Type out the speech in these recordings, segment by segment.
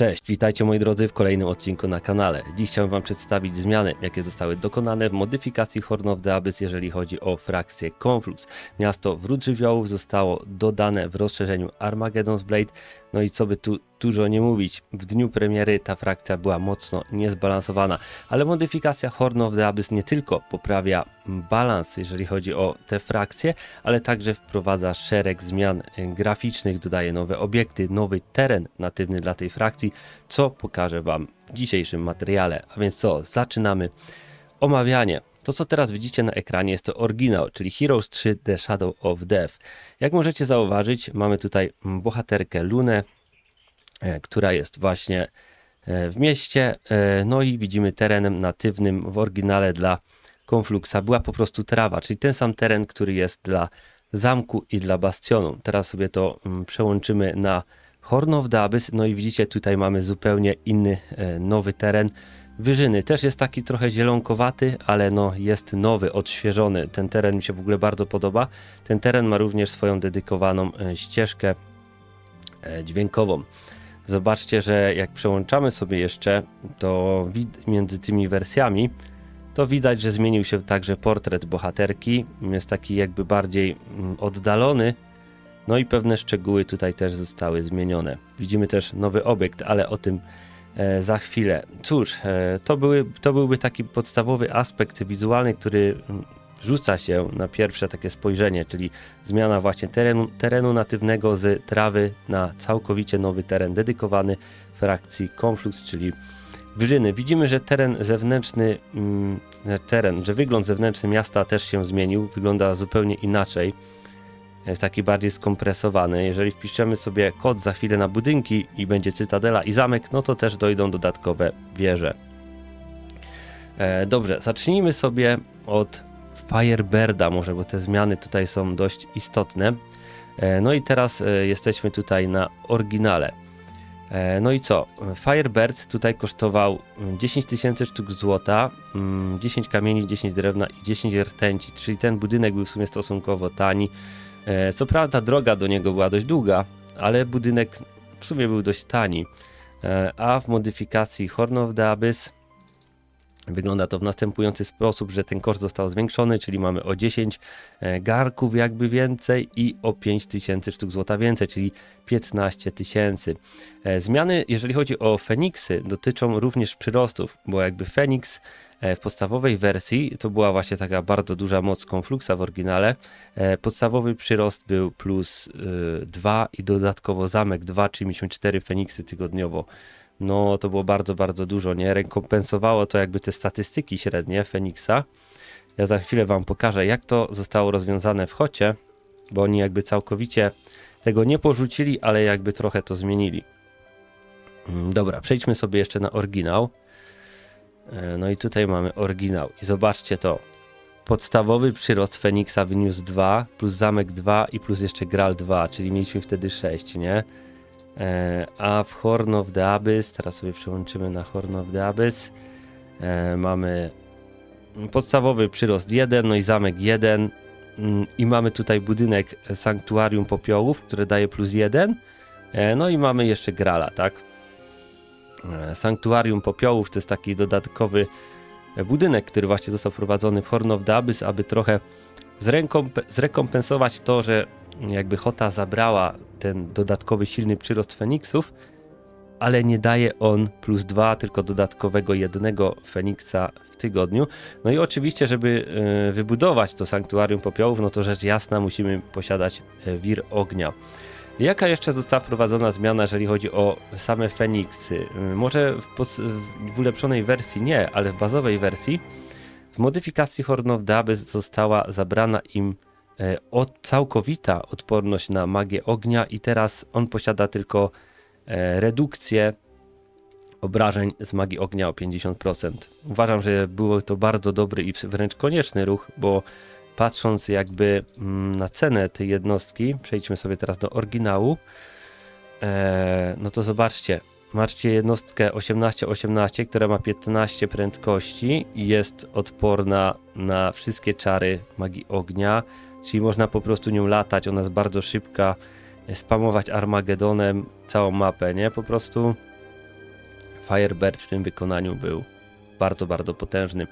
Cześć, witajcie moi drodzy w kolejnym odcinku na kanale. Dziś chciałem wam przedstawić zmiany, jakie zostały dokonane w modyfikacji Horn of the Abyss, jeżeli chodzi o frakcję Conflux. Miasto Wrót Żywiołów zostało dodane w rozszerzeniu Armageddon's Blade, no i co by tu dużo nie mówić, w dniu premiery ta frakcja była mocno niezbalansowana, ale modyfikacja Horn of the Abyss nie tylko poprawia balans, jeżeli chodzi o te frakcje, ale także wprowadza szereg zmian graficznych, dodaje nowe obiekty, nowy teren natywny dla tej frakcji, co pokażę wam w dzisiejszym materiale. A więc co, zaczynamy omawianie. To, co teraz widzicie na ekranie, jest to oryginał, czyli Heroes 3 The Shadow of Death. Jak możecie zauważyć, mamy tutaj bohaterkę Lunę, e, która jest właśnie e, w mieście. e, No i widzimy terenem natywnym w oryginale dla Konfluxa była po prostu trawa, czyli ten sam teren, który jest dla zamku i dla bastionu. Teraz sobie to mm, przełączymy na Horn of the Abyss, no i widzicie tutaj mamy zupełnie inny, nowy teren. Wyżyny też jest taki trochę zielonkowaty, ale no jest nowy, odświeżony. Ten teren mi się w ogóle bardzo podoba. Ten teren ma również swoją dedykowaną e, ścieżkę e, dźwiękową. Zobaczcie, że jak przełączamy sobie jeszcze, to między tymi wersjami, to widać, że zmienił się także portret bohaterki. Jest taki jakby bardziej mm, oddalony. No i pewne szczegóły tutaj też zostały zmienione. Widzimy też nowy obiekt, ale o tym za chwilę. Cóż, e, to, były, to byłby taki podstawowy aspekt wizualny, który mm, rzuca się na pierwsze takie spojrzenie, czyli zmiana właśnie terenu, terenu natywnego z trawy na całkowicie nowy teren dedykowany frakcji Conflux, czyli Wyżyny. Widzimy, że teren zewnętrzny, mm, teren, że wygląd zewnętrzny miasta też się zmienił, wygląda zupełnie inaczej. Jest taki bardziej skompresowany. Jeżeli wpiszemy sobie kod za chwilę na budynki i będzie cytadela i zamek, no to też dojdą dodatkowe wieże. E, dobrze, zacznijmy sobie od Firebirda może, bo te zmiany tutaj są dość istotne. E, no i teraz e, jesteśmy tutaj na oryginale. No i co? Firebird tutaj kosztował mm, 10 tysięcy sztuk złota, mm, 10 kamieni, 10 drewna i 10 rtęci, czyli ten budynek był w sumie stosunkowo tani. E, Co prawda droga do niego była dość długa, ale budynek w sumie był dość tani. E, A w modyfikacji Horn of the Abyss Wygląda to w następujący sposób, że ten koszt został zwiększony, czyli mamy o 10 e, garków jakby więcej i o 5 tysięcy sztuk złota więcej, czyli 15 tysięcy. Zmiany, jeżeli chodzi o Feniksy, dotyczą również przyrostów, bo jakby Feniks w podstawowej wersji to była właśnie taka bardzo duża moc konfluksa w oryginale. E, Podstawowy przyrost był plus 2 i dodatkowo zamek 2, czyli mieliśmy 4 Feniksy tygodniowo no to było bardzo, bardzo dużo, nie? Rekompensowało to jakby te statystyki średnie Feniksa. Ja za chwilę wam pokażę, jak to zostało rozwiązane w Hocie, bo oni jakby całkowicie tego nie porzucili, ale jakby trochę to zmienili. Mm, Dobra, przejdźmy sobie jeszcze na oryginał. E, No i tutaj mamy oryginał i zobaczcie to. Podstawowy przyrost Feniksa wyniósł 2, plus zamek 2 i plus jeszcze Gral 2, czyli mieliśmy wtedy 6, nie? E, a w Horn of the Abyss, teraz sobie przełączymy na Horn of the Abyss, e, mamy podstawowy przyrost 1, no i zamek 1 mm, i mamy tutaj budynek Sanktuarium Popiołów, które daje plus 1, e, no i mamy jeszcze Grala, tak? E, Sanktuarium Popiołów to jest taki dodatkowy e, budynek, który właśnie został wprowadzony w Horn of the Abyss, aby trochę zrekomp- zrekompensować to, że jakby Hota zabrała ten dodatkowy silny przyrost Feniksów, ale nie daje on plus dwa, tylko dodatkowego jednego Feniksa w tygodniu. No i oczywiście, żeby e, wybudować to sanktuarium popiołów, no to rzecz jasna musimy posiadać wir ognia. Jaka jeszcze została wprowadzona zmiana, jeżeli chodzi o same Feniksy? E, Może w, w ulepszonej wersji nie, ale w bazowej wersji w modyfikacji Horn of Abyss została zabrana im e, od, całkowita odporność na magię ognia i teraz on posiada tylko e, redukcję obrażeń z magii ognia o 50%. Uważam, że był to bardzo dobry i wręcz konieczny ruch, bo patrząc jakby mm, na cenę tej jednostki, przejdźmy sobie teraz do oryginału, e, no to zobaczcie, macie jednostkę 1818, która ma 15 prędkości i jest odporna na wszystkie czary magii ognia, czyli można po prostu nią latać, ona jest bardzo szybka, spamować Armagedonem całą mapę, nie? Po prostu Firebird w tym wykonaniu był bardzo, bardzo potężny.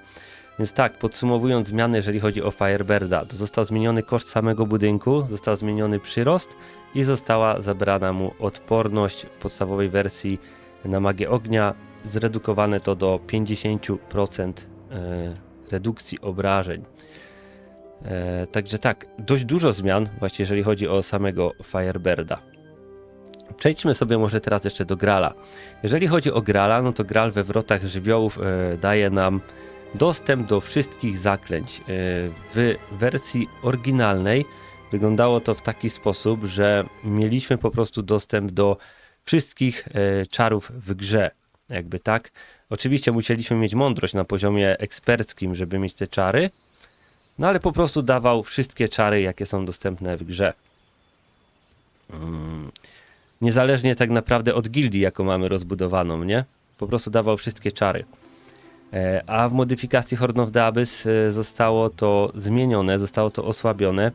Więc tak, podsumowując zmiany, jeżeli chodzi o Firebirda, to został zmieniony koszt samego budynku, został zmieniony przyrost i została zabrana mu odporność w podstawowej wersji na magię ognia. Zredukowane to do 50% e, redukcji obrażeń. E, także tak, dość dużo zmian, właśnie jeżeli chodzi o samego Firebirda. Przejdźmy sobie może teraz jeszcze do Grala. Jeżeli chodzi o Grala, no to Gral we wrotach żywiołów e, daje nam dostęp do wszystkich zaklęć. E, w wersji oryginalnej wyglądało to w taki sposób, że mieliśmy po prostu dostęp do wszystkich e, czarów w grze. Jakby tak. Oczywiście musieliśmy mieć mądrość na poziomie eksperckim, żeby mieć te czary, no ale po prostu dawał wszystkie czary, jakie są dostępne w grze. Mm. Niezależnie tak naprawdę od gildii, jaką mamy rozbudowaną, nie? Po prostu dawał wszystkie czary. E, a w modyfikacji Horn of the Abyss e, zostało to zmienione, zostało to osłabione.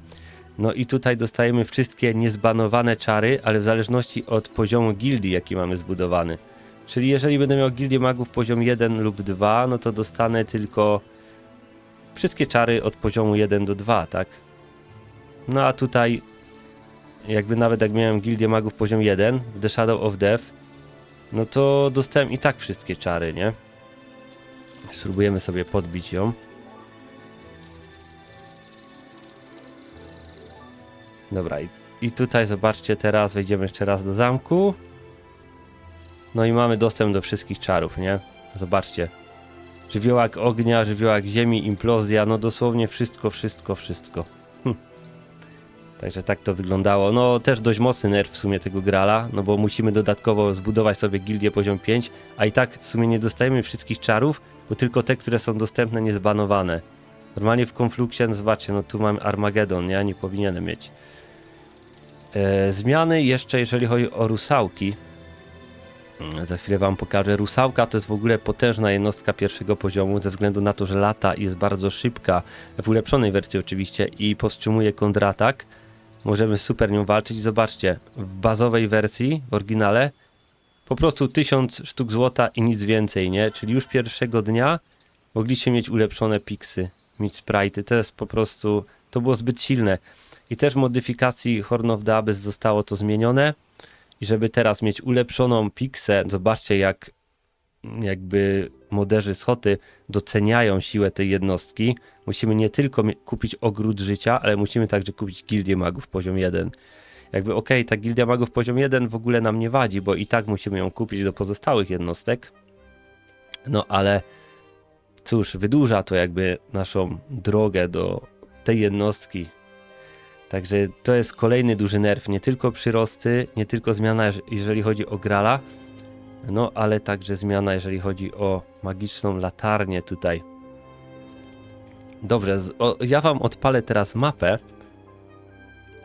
No i tutaj dostajemy wszystkie niezbanowane czary, ale w zależności od poziomu gildii, jaki mamy zbudowany. Czyli jeżeli będę miał gildię magów poziom 1 lub 2, no to dostanę tylko wszystkie czary od poziomu 1 do 2, tak? No a tutaj jakby nawet jak miałem gildię magów poziom 1 w The Shadow of Death, no to dostałem i tak wszystkie czary, nie? Spróbujemy sobie podbić ją. Dobra, i, i tutaj zobaczcie teraz, wejdziemy jeszcze raz do zamku. No i mamy dostęp do wszystkich czarów, nie? Zobaczcie. Żywiołak ognia, żywiołak ziemi, implozja, no dosłownie wszystko, wszystko, wszystko. Także tak to wyglądało. No też dość mocny nerw w sumie tego grala, no bo musimy dodatkowo zbudować sobie gildię poziom 5, a i tak w sumie nie dostajemy wszystkich czarów, bo tylko te, które są dostępne, niezbanowane. Normalnie w Confluxie, no zobaczcie, no tu mam Armageddon, ja nie powinienem mieć. E, zmiany jeszcze jeżeli chodzi o rusałki. Mm, Za chwilę wam pokażę. Rusałka to jest w ogóle potężna jednostka pierwszego poziomu, ze względu na to, że lata jest bardzo szybka, w ulepszonej wersji oczywiście, i powstrzymuje kontratak. Możemy super nią walczyć. Zobaczcie, w bazowej wersji, w oryginale, po prostu 1000 sztuk złota i nic więcej, nie? Czyli już pierwszego dnia mogliście mieć ulepszone piksy, mieć sprite'y. To jest po prostu, to było zbyt silne. I też w modyfikacji Horn of the Abyss zostało to zmienione. I żeby teraz mieć ulepszoną piksę, zobaczcie jak jakby moderzy z Hoty doceniają siłę tej jednostki. Musimy nie tylko kupić ogród życia, ale musimy także kupić gildię magów poziom 1. Jakby okej, ta gildia magów poziom 1 w ogóle nam nie wadzi, bo i tak musimy ją kupić do pozostałych jednostek. No ale cóż, wydłuża to jakby naszą drogę do tej jednostki. Także to jest kolejny duży nerw. Nie tylko przyrosty, nie tylko zmiana, jeż- jeżeli chodzi o Grala, no ale także zmiana, jeżeli chodzi o magiczną latarnię tutaj. Dobrze, o, ja wam odpalę teraz mapę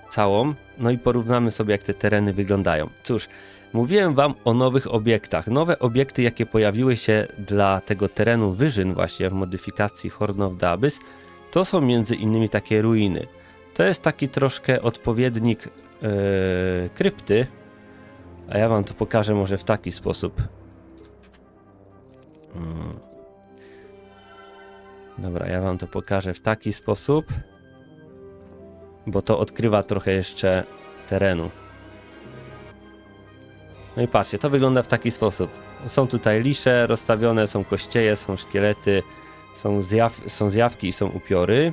całą, no i porównamy sobie, jak te tereny wyglądają. Cóż, mówiłem wam o nowych obiektach. Nowe obiekty, jakie pojawiły się dla tego terenu wyżyn właśnie w modyfikacji Horn of the Abyss, to są między innymi takie ruiny. To jest taki troszkę odpowiednik yy, krypty, a ja wam to pokażę może w taki sposób. Mm. Dobra, ja wam to pokażę w taki sposób, bo to odkrywa trochę jeszcze terenu. No i patrzcie, to wygląda w taki sposób. Są tutaj lisze rozstawione, są kościeje, są szkielety, są, zjaw są zjawki i są upiory.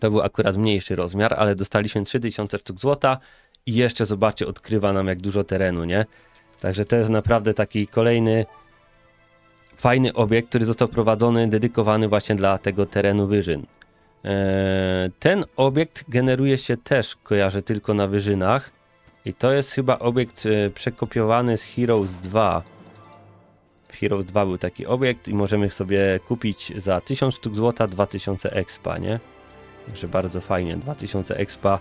To był akurat mniejszy rozmiar, ale dostaliśmy 3000 sztuk złota i jeszcze zobaczcie, odkrywa nam jak dużo terenu, nie? Także to jest naprawdę taki kolejny fajny obiekt, który został wprowadzony, dedykowany właśnie dla tego terenu wyżyn. Eee, ten obiekt generuje się też, kojarzę tylko na wyżynach i to jest chyba obiekt e, przekopiowany z Heroes 2. W Heroes 2 był taki obiekt i możemy sobie kupić za 1000 sztuk złota 2000 expa, nie? Także bardzo fajnie, 2000 expa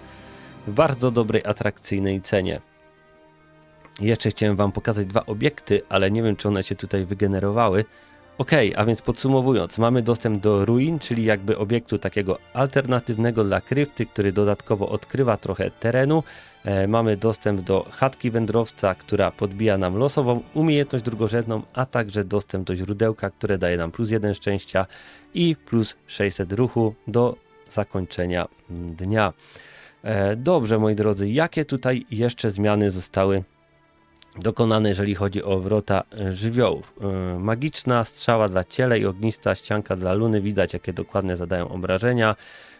w bardzo dobrej, atrakcyjnej cenie. Jeszcze chciałem wam pokazać dwa obiekty, ale nie wiem czy one się tutaj wygenerowały. Ok, a więc podsumowując, mamy dostęp do ruin, czyli jakby obiektu takiego alternatywnego dla krypty, który dodatkowo odkrywa trochę terenu. E, mamy dostęp do chatki wędrowca, która podbija nam losową umiejętność drugorzędną, a także dostęp do źródełka, które daje nam plus 1 szczęścia i plus 600 ruchu do zakończenia dnia. E, dobrze, moi drodzy, jakie tutaj jeszcze zmiany zostały dokonane, jeżeli chodzi o wrota e, żywiołów. E, Magiczna strzała dla ciele i ognista ścianka dla luny. Widać, jakie dokładnie zadają obrażenia.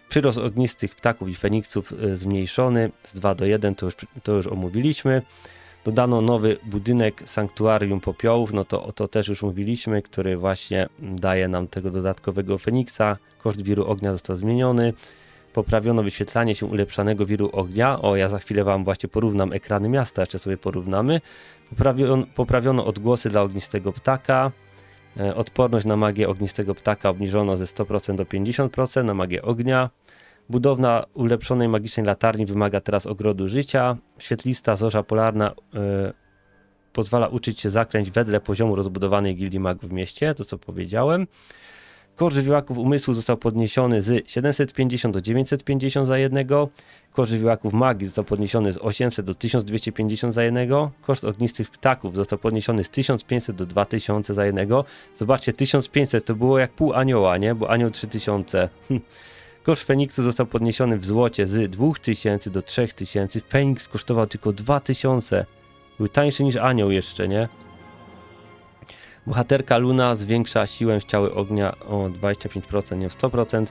Przyrost ognistych ptaków i feniksów zmniejszony z 2 do 1, to już, to już omówiliśmy. Dodano nowy budynek Sanktuarium Popiołów, no to to też już mówiliśmy, który właśnie daje nam tego dodatkowego Feniksa. Koszt wiru ognia został zmieniony. Poprawiono wyświetlanie się ulepszanego wiru ognia. O, ja za chwilę Wam właśnie porównam ekrany miasta, jeszcze sobie porównamy. Poprawiono, poprawiono odgłosy dla ognistego ptaka. E, Odporność na magię ognistego ptaka obniżono ze 100% do 50% na magię ognia. Budowna ulepszonej magicznej latarni wymaga teraz ogrodu życia. Świetlista zorza polarna e, pozwala uczyć się zaklęć wedle poziomu rozbudowanej gildii magów w mieście, to co powiedziałem. Koszt żywiołaków umysłu został podniesiony z 750 do 950 za jednego. Koszt żywiołaków magii został podniesiony z 800 do 1250 za jednego. Koszt ognistych ptaków został podniesiony z 1500 do 2000 za jednego. Zobaczcie, 1500 to było jak pół anioła, nie? Bo anioł 3000. Hm. Koszt Feniksu został podniesiony w złocie z 2000 do 3000. Feniks kosztował tylko 2000. Był tańszy niż anioł jeszcze, nie? Bohaterka Luna zwiększa siłę ściały ognia o 25%, nie o 100%.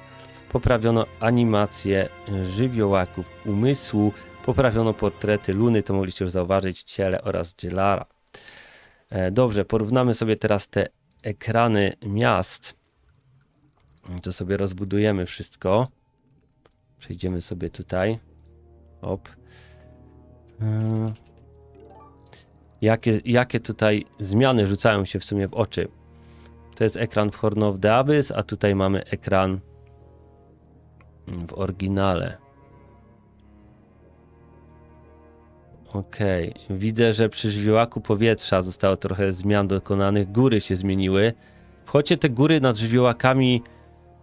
Poprawiono animację żywiołaków umysłu. Poprawiono portrety Luny, to mogliście już zauważyć, ciele oraz dzielara. E, Dobrze, porównamy sobie teraz te ekrany miast. To sobie rozbudujemy wszystko. Przejdziemy sobie tutaj. Hop. Jakie, jakie tutaj zmiany rzucają się w sumie w oczy. To jest ekran w Horn of the Abyss, a tutaj mamy ekran w oryginale. Okej, widzę, że przy żywiołaku powietrza zostało trochę zmian dokonanych, góry się zmieniły. Choć te góry nad żywiołakami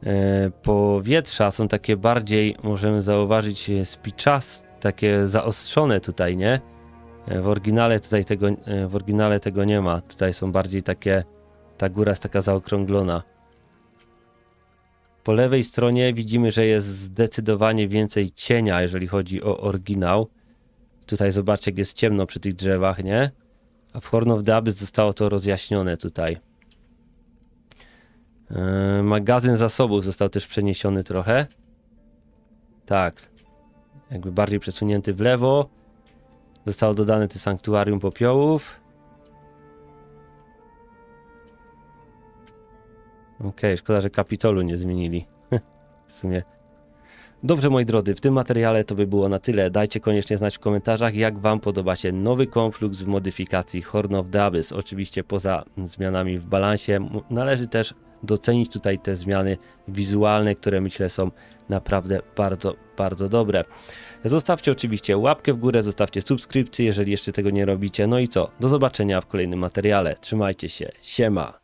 e, powietrza są takie bardziej, możemy zauważyć, spiczas, takie zaostrzone tutaj, nie? E, W oryginale tutaj tego, e, w oryginale tego nie ma. Tutaj są bardziej takie, ta góra jest taka zaokrąglona. Po lewej stronie widzimy, że jest zdecydowanie więcej cienia, jeżeli chodzi o oryginał. Tutaj zobaczcie, jak jest ciemno przy tych drzewach, nie? A w Horn of the Abyss zostało to rozjaśnione tutaj. Yy, magazyn zasobów został też przeniesiony trochę. Tak. Jakby bardziej przesunięty w lewo. Zostało dodane te sanktuarium popiołów. Okej, szkoda, że kapitolu nie zmienili. w sumie. Dobrze, moi drodzy, w tym materiale to by było na tyle. Dajcie koniecznie znać w komentarzach, jak Wam podoba się nowy konfluks w modyfikacji Horn of the Abyss. Oczywiście poza zmianami w balansie należy też docenić tutaj te zmiany wizualne, które myślę są naprawdę bardzo, bardzo dobre. Zostawcie oczywiście łapkę w górę, zostawcie subskrypcję, jeżeli jeszcze tego nie robicie. No i co? Do zobaczenia w kolejnym materiale. Trzymajcie się. Siema.